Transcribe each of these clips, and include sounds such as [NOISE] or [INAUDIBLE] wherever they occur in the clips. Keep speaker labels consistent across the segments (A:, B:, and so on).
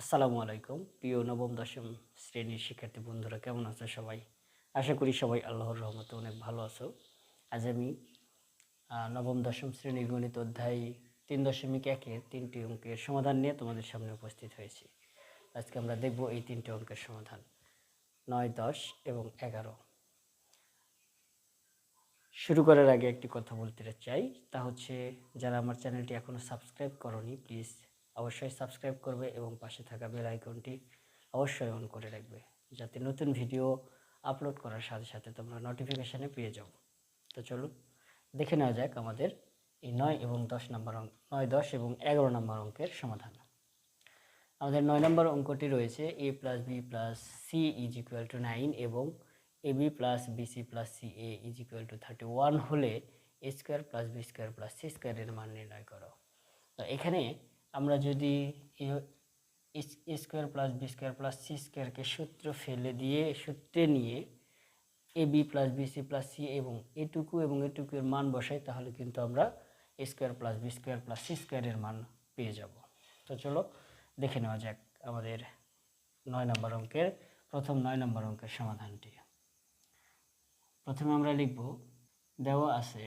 A: আসসালামু আলাইকুম। প্রিয় নবম, দশম শ্রেণির শিক্ষার্থী বন্ধুরা, কেমন আছো সবাই? আশা করি সবাই আল্লাহর রহমতে অনেক ভালো আছো। আজ আমি নবম, দশম শ্রেণির গণিত অধ্যায় তিন দশমিক একের তিনটি অঙ্কের সমাধান নিয়ে তোমাদের সামনে উপস্থিত হয়েছি। আজকে আমরা দেখব এই তিনটি অঙ্কের সমাধান। নয়, দশ এবং এগারো। শুরু করার আগে একটি কথা বলতে চাই। তা হচ্ছে, যারা আমার চ্যানেলটি এখনও সাবস্ক্রাইব করনি, প্লিজ অবশ্যই সাবস্ক্রাইব করবে এবং পাশে থাকা বেল আইকনটি অবশ্যই অন করে রাখবে, যাতে নতুন ভিডিও আপলোড করার সাথে সাথে তোমরা নোটিফিকেশানে পেয়ে যাও। তো চলো দেখে নেওয়া যাক আমাদের এই নয় এবং দশ নম্বর অঙ্ক নয়, দশ এবং এগারো নম্বর অঙ্কের সমাধান। আমাদের নয় নম্বর অঙ্কটি রয়েছে A plus B plus C is equal to nine এবং A B plus BC plus C A is equal to thirty one হলে A square plus B square plus C স্কোয়ারের মান নির্ণয় করো। তো এখানে আমরা যদি A square plus B square plus C স্কোয়ারকে সূত্র ফেলে দিয়ে, সূত্রে নিয়ে A B plus BC plus C এবং এটুকু এবং এটুকু এর মান বসাই, তাহলে কিন্তু আমরা A square plus B square plus C স্কোয়ারের মান পেয়ে যাব। তো চলো দেখে নেওয়া যাক আমাদের নয় নম্বর অঙ্কের, প্রথম নয় নম্বর অঙ্কের সমাধানটি। প্রথমে আমরা লিখব, দেওয়া আছে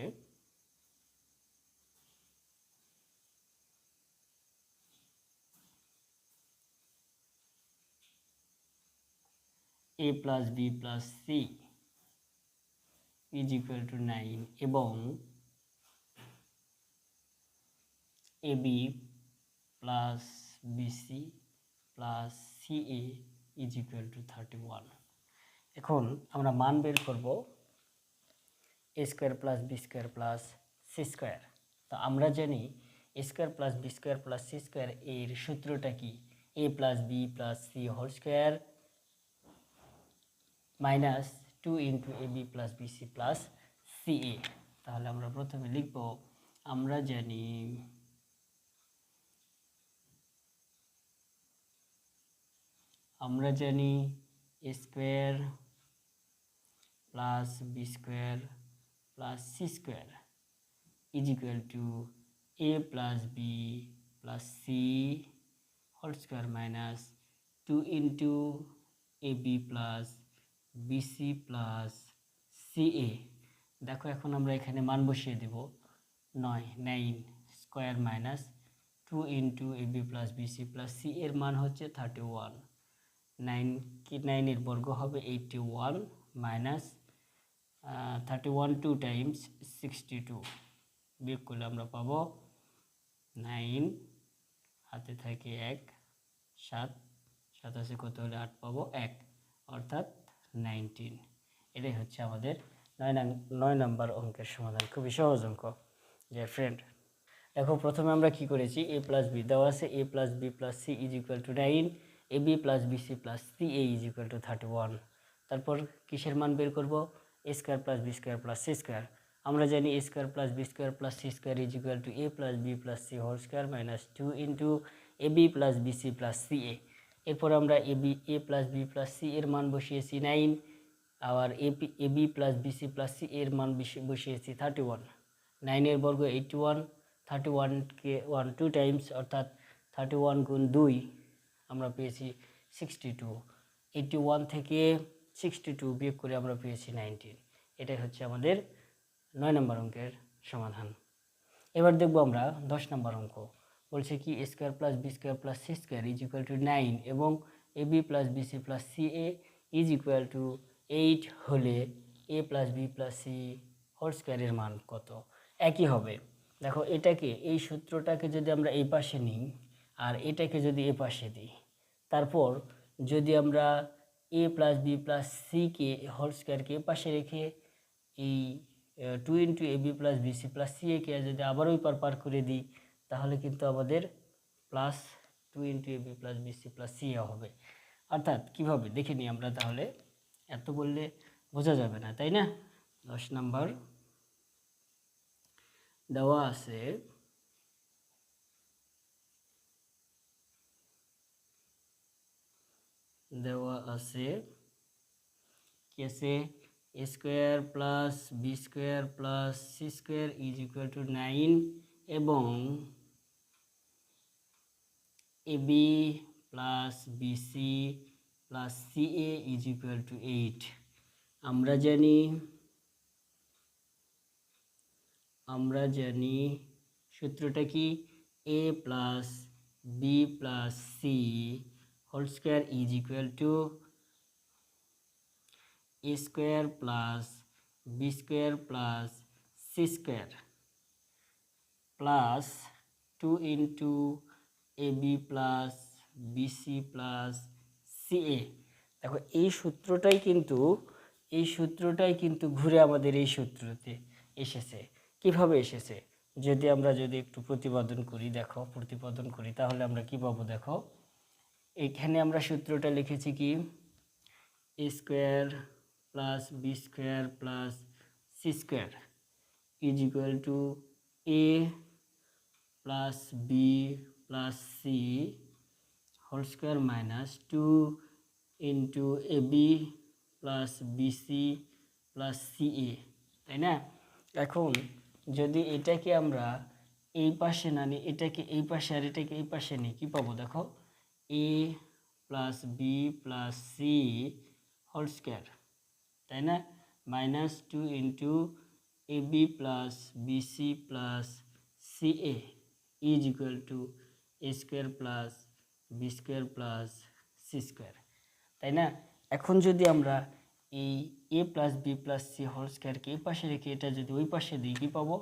A: A plus B plus C is equal to nine এবং A B plus BC plus C A is equal to thirty one এখন আমরা মান বের করব A square plus B square plus C square তো আমরা জানি A square plus B square plus C square এর সূত্রটা কি? A plus B plus C whole square minus two into A B plus BC plus C A তাহলে আমরা প্রথমে লিখব, আমরা জানি আমরা জানি A square plus B square plus C square is equal to A plus B plus C whole square minus two into A B plus BC plus C A দেখো, এখন আমরা এখানে মান বসিয়ে দেব। নয় nine square minus two into A B plus BC plus C এর মান হচ্ছে থার্টি ওয়ান নাইন কি নাইনের বর্গ হবে eighty one minus thirty one two times sixty two বিয়োগ করলে আমরা পাবো নাইন হাতে থাকে এক, সাত, সাতাশে কত হলে আট পাবো এক। অর্থাৎ নাইনটিন এটাই হচ্ছে আমাদের নয় নয় নাম্বার অঙ্কের সমাধান। খুবই সহজ অঙ্ক যে ফ্রেন্ড দেখো, প্রথমে আমরা কি করেছি? এ প্লাস বি দেওয়া আছে। A plus B plus C is equal to nine A B plus B C plus C A is equal to thirty one তারপর কিসের মান বের করব? A square plus B square plus C square আমরা জানি A square plus B square plus C square is equal to A plus B plus C whole square minus two into A B plus B C plus C A এরপর আমরা A B A plus B plus C এর মান বসিয়েছি nine আবার A P A B plus B C plus C এর মান বসিয়েছি thirty one নাইনের বর্গ এইটটি ওয়ান থার্টি ওয়ানকে ওয়ান টু টাইমস অর্থাৎ থার্টি ওয়ান গুণ দুই, আমরা পেয়েছি সিক্সটি টু এইটটি ওয়ান থেকে সিক্সটি টু বিয়োগ করে আমরা পেয়েছি নাইনটিন এটাই হচ্ছে আমাদের নয় নম্বর অঙ্কের সমাধান। এবার দেখব আমরা দশ নম্বর অঙ্ক। বলছে কি A square plus B square plus C square is equal to nine এবং A B plus B C plus C A is equal to eight হলে A plus B plus C whole স্কোয়ারের মান কত? একই হবে। দেখো, এটাকে, এই সূত্রটাকে যদি আমরা এই পাশে নিই আর এটাকে যদি এ পাশে দিই, তারপর যদি আমরা এ প্লাস বি প্লাস সিকে হোল স্কোয়ারকে পাশে রেখে এই two into A B plus BC plus C একে যদি আবার ওই পার পার করে দিই তাহলে কিন্তু আমাদের plus two into A B plus BC plus C A হবে। অর্থাৎ কীভাবে? দেখে নিই আমরা তাহলে। এত বললে বোঝা যাবে না, তাই না? দশ নাম্বার। দেওয়া আছে দেওয়া আছে কি আছে A square plus B square plus C square is equal to nine এবং A B plus BC plus CA is equal to eight আমরা জানি আমরা জানি সূত্রটা কি? A plus B plus C whole square is equal to A square plus B square plus C square plus two into A B plus BC plus CA দেখো, এই সূত্রটাই কিন্তু, এই সূত্রটাই কিন্তু ঘুরে আমাদের এই সূত্রতে এসেছে। কীভাবে এসেছে? যদি আমরা যদি একটু প্রতিপাদন করি, দেখো, প্রতিপাদন করি, তাহলে আমরা কি পাবো দেখো? এখানে আমরা সূত্রটা লিখেছি কি? A square plus B square plus C square is equal to A plus B plus C whole square minus two into A B plus BC plus CA তাই না? এখন যদি এটাকে আমরা এই পাশে না নিই, এটাকে এই পাশে আর এটাকে এই পাশে নিই, কী পাবো দেখো? A plus B plus C whole square তাই না? Minus two into A B plus BC plus CA is equal to A square plus B square plus C square, তাই না? এখন যদি আমরা এই A plus B plus C whole স্কোয়ারকে এই পাশে রেখে এটা যদি ওই পাশে দিই, কী পাবো?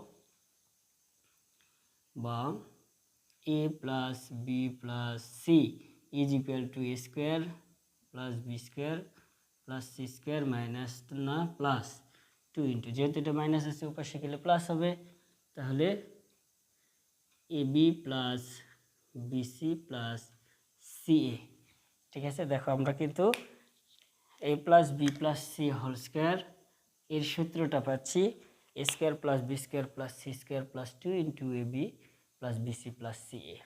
A: বা A plus B plus C is equal to A square plus B square plus C square minus না, প্লাস টু ইন্টু, যেহেতু এটা মাইনাস আছে, ওপাশে গেলে প্লাস হবে। তাহলে A B plus BC plus CA ঠিক আছে? দেখো, আমরা কিন্তু A plus B plus C whole square এর সূত্রটা পাচ্ছি। A square plus B square plus C square plus two into A B plus BC plus C A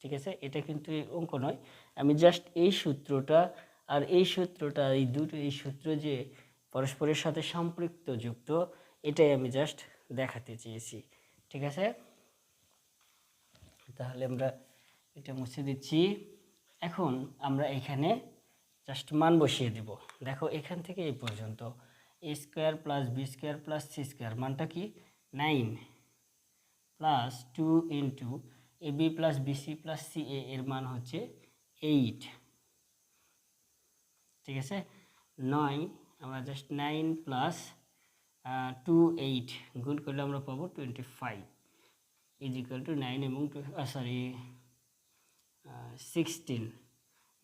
A: ঠিক আছে? এটা কিন্তু অঙ্ক নয়। আমি জাস্ট এই সূত্রটা আর এই সূত্রটা, এই দুটো, এই সূত্র যে পরস্পরের সাথে সম্পৃক্ত যুক্ত, এটাই আমি জাস্ট দেখাতে চেয়েছি। ঠিক আছে? তাহলে আমরা এটা মুছে দিচ্ছি। এখন আমরা এখানে জাস্ট মান বসিয়ে দিব। দেখো এখান থেকে এই পর্যন্ত। A square plus b square plus c square মানটা কি? Nine plus two into a b plus bc plus c a এর মান হচ্ছে এইট ঠিক আছে? নয় আমরা just nine plus two eight গুণ করলে আমরা পাবো twenty five is two nine এবং সরি সিক্সটিন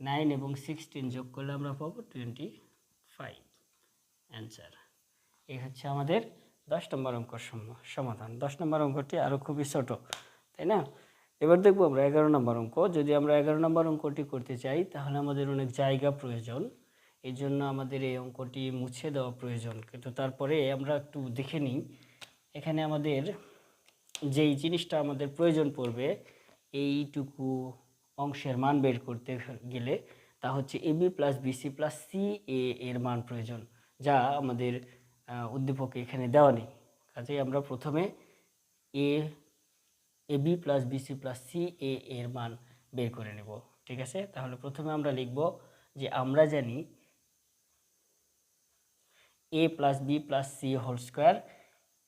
A: নাইন এবং সিক্সটিন যোগ করলে আমরা পাবো টোয়েন্টি ফাইভ অ্যান্সার এই হচ্ছে আমাদের দশ নম্বর অঙ্ক সমাধান। দশ নম্বর অঙ্কটি আরও খুবই ছোট, তাই না? এবার দেখব আমরা এগারো নম্বর অঙ্ক। যদি আমরা এগারো নম্বর অঙ্কটি করতে চাই, তাহলে আমাদের অনেক জায়গা প্রয়োজন। এই জন্য আমাদের এই অঙ্কটি মুছে দেওয়া প্রয়োজন। কিন্তু তারপরে আমরা একটু দেখে নিই। এখানে আমাদের যেই জিনিসটা আমাদের প্রয়োজন পড়বে, এইটুকু অংশের মান বের করতে গেলে তা হচ্ছে a b plus bc plus c a এর মান প্রয়োজন, যা আমাদের উদ্দীপকে এখানে দেওয়া নেই। কাজেই আমরা প্রথমে a a b plus bc plus c a এর মান বের করে নেব, ঠিক আছে? তাহলে প্রথমে আমরা লিখব যে আমরা জানি a plus b plus c whole square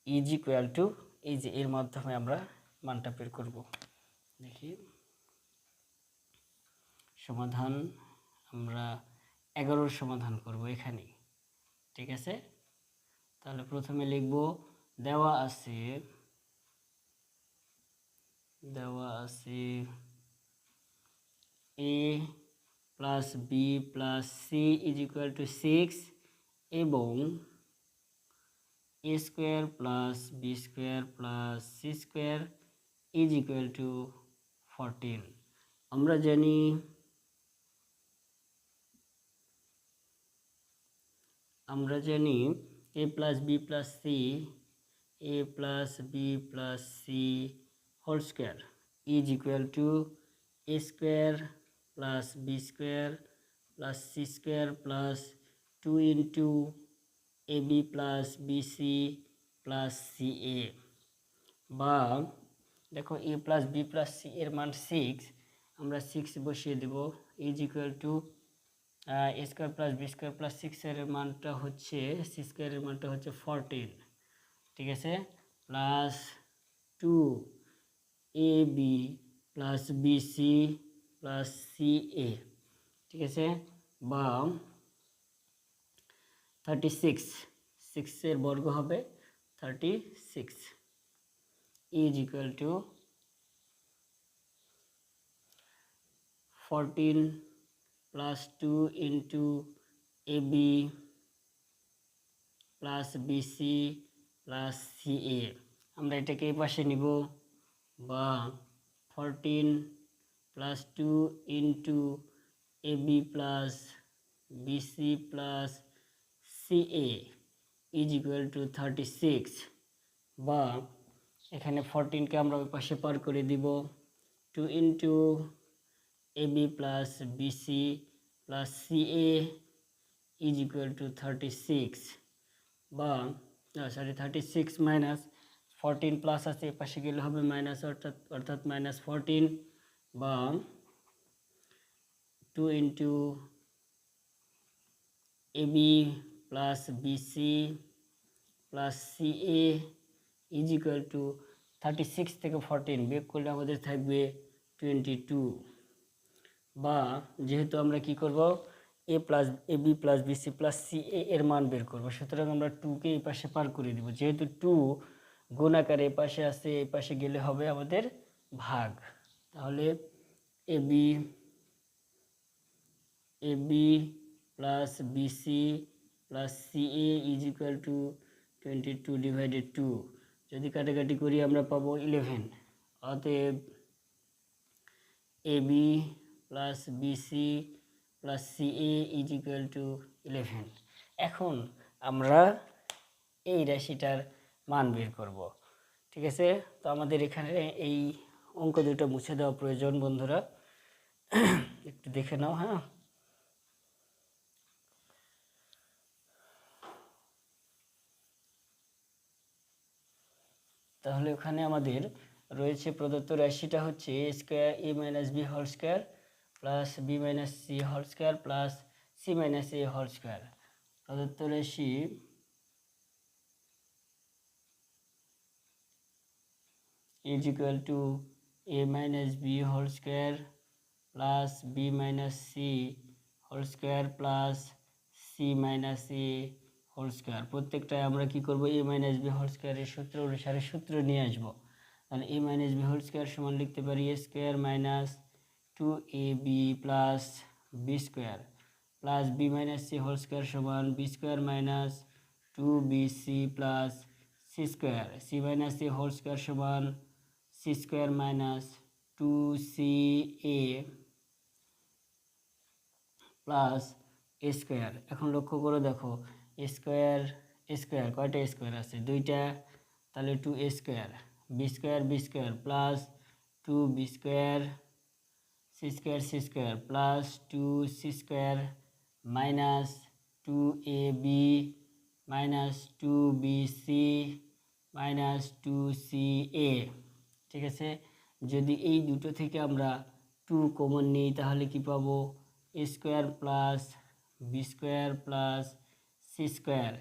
A: is equal to এই যে এর মাধ্যমে আমরা মানটা বের করব। দেখি। সমাধান আমরা এগারোর সমাধান করব এখানে ঠিক আছে? তাহলে প্রথমে লিখব, দেওয়া আছে দেওয়া আছে a plus b plus c is equal to six এবং a square plus b square plus c square is equal to fourteen আমরা জানি আমরা জানি a plus b plus c a plus b plus c whole square is equal to a square plus b square plus c square plus two into a b plus bc plus c a বা দেখো a plus b plus c এর মান six আমরা six বসিয়ে দেব is equal to a square plus b square plus সিক্সের মানটা হচ্ছে C স্কোয়ারের মানটা হচ্ছে ফোরটিন ঠিক আছে? Plus two a b plus b c plus c a ঠিক আছে? বা থার্টি সিক্স সিক্সের বর্গ হবে thirty six is equal to fourteen two into a b plus bc plus ca আমরা এটাকে এই পাশে নিব। বা fourteen plus two into a b plus bc plus ca is equal to thirty six বা এখানে ফোরটিনকে আমরা ওই পাশে পার করে দিব। Two into plus bc plus ca is equal to thirty six বা sorry thirty six minus fourteen plus আছে পাশে গেলে হবে মাইনাস অর্থাৎ অর্থাৎ মাইনাস ফোরটিন বা two into a b plus bc plus ca is equal to thirty six থেকে fourteen বিয়োগ করলে আমাদের থাকবে টোয়েন্টি টু বা যেহেতু আমরা কি করব a plus a b plus bc plus c a এর মান বের করব। সুতরাং আমরা টুকে এই পাশে পার করে দিব। যেহেতু টু গুণ আকারে এই পাশে আসে এই পাশে গেলে হবে আমাদের ভাগ। তাহলে a b a b plus bc plus c a is equal to twenty two divided two যদি কাটাকাটি করি আমরা পাবো ইলেভেন অতএব a b plus bc plus ca is equal to eleven এখন আমরা এই রাশিটার মান বের করব। ঠিক আছে? তো আমাদের এখানে এই অঙ্ক দুটো মুছে দেওয়া প্রয়োজন, বন্ধুরা। [CLEARS THROAT] একটু দেখে নাও হ্যাঁ? তাহলে ওখানে আমাদের রয়েছে প্রদত্ত রাশিটা হচ্ছে a square a minus b whole square plus b minus c whole square plus c minus a whole square প্রদত্ত রাশি is equal to a minus b whole square plus b minus c whole square plus c minus a whole square প্রত্যেকটায় আমরা কি করব? এ minus B whole স্কোয়ারের সূত্র অনুসারে সূত্র নিয়ে আসব। তাহলে a minus b whole square সমান লিখতে পারি a square minus two a b plus b square plus b minus c whole square সমান b square minus two b c plus c square c minus c whole square সমান c square minus two c a plus a square এখন লক্ষ্য করে দেখো square square কয়টা square আছে? দুইটা। তাহলে two a square b square b square plus two b square c square c square plus two c square minus two a b minus two b c minus two c a ঠিক আছে? যদি এই দুটো থেকে আমরা two common নিই, তাহলে কি পাবো? A square plus b square plus c square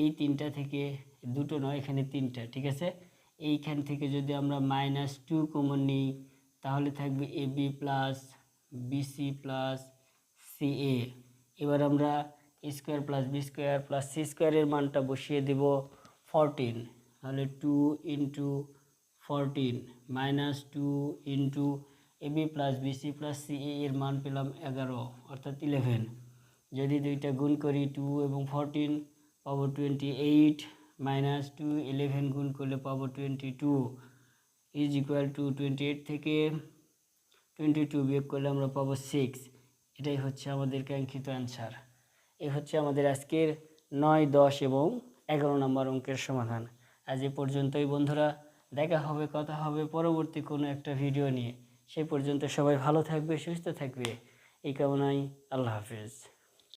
A: এই তিনটা থেকে, দুটো নয়, এখানে তিনটা। ঠিক আছে? এইখান থেকে যদি আমরা মাইনাস টু কমন নিই তাহলে থাকবে a b plus bc plus c a এবার আমরা square plus b square plus c স্কোয়ারের মানটা বসিয়ে দেব ফরটিন তাহলে two into fourteen minus two into a b plus bc plus c এর মান পেলাম এগারো, অর্থাৎ ইলেভেন যদি দুইটা গুণ করি টু এবং ফরটিন পাবো twenty eight minus two eleven গুণ করলে পাবো twenty two is equal to twenty eight থেকে টোয়েন্টি টু বিয়োগ করলে আমরা পাবো সিক্স এটাই হচ্ছে আমাদের কাঙ্ক্ষিত অ্যান্সার এই হচ্ছে আমাদের আজকের নয়, দশ এবং এগারো নম্বর অঙ্কের সমাধান। আজ এ পর্যন্তই বন্ধুরা। দেখা হবে, কথা হবে পরবর্তী কোনো একটা ভিডিও নিয়ে। সেই পর্যন্ত সবাই ভালো থাকবে, সুস্থ থাকবে। এই কামনাই আল্লাহ হাফিজ।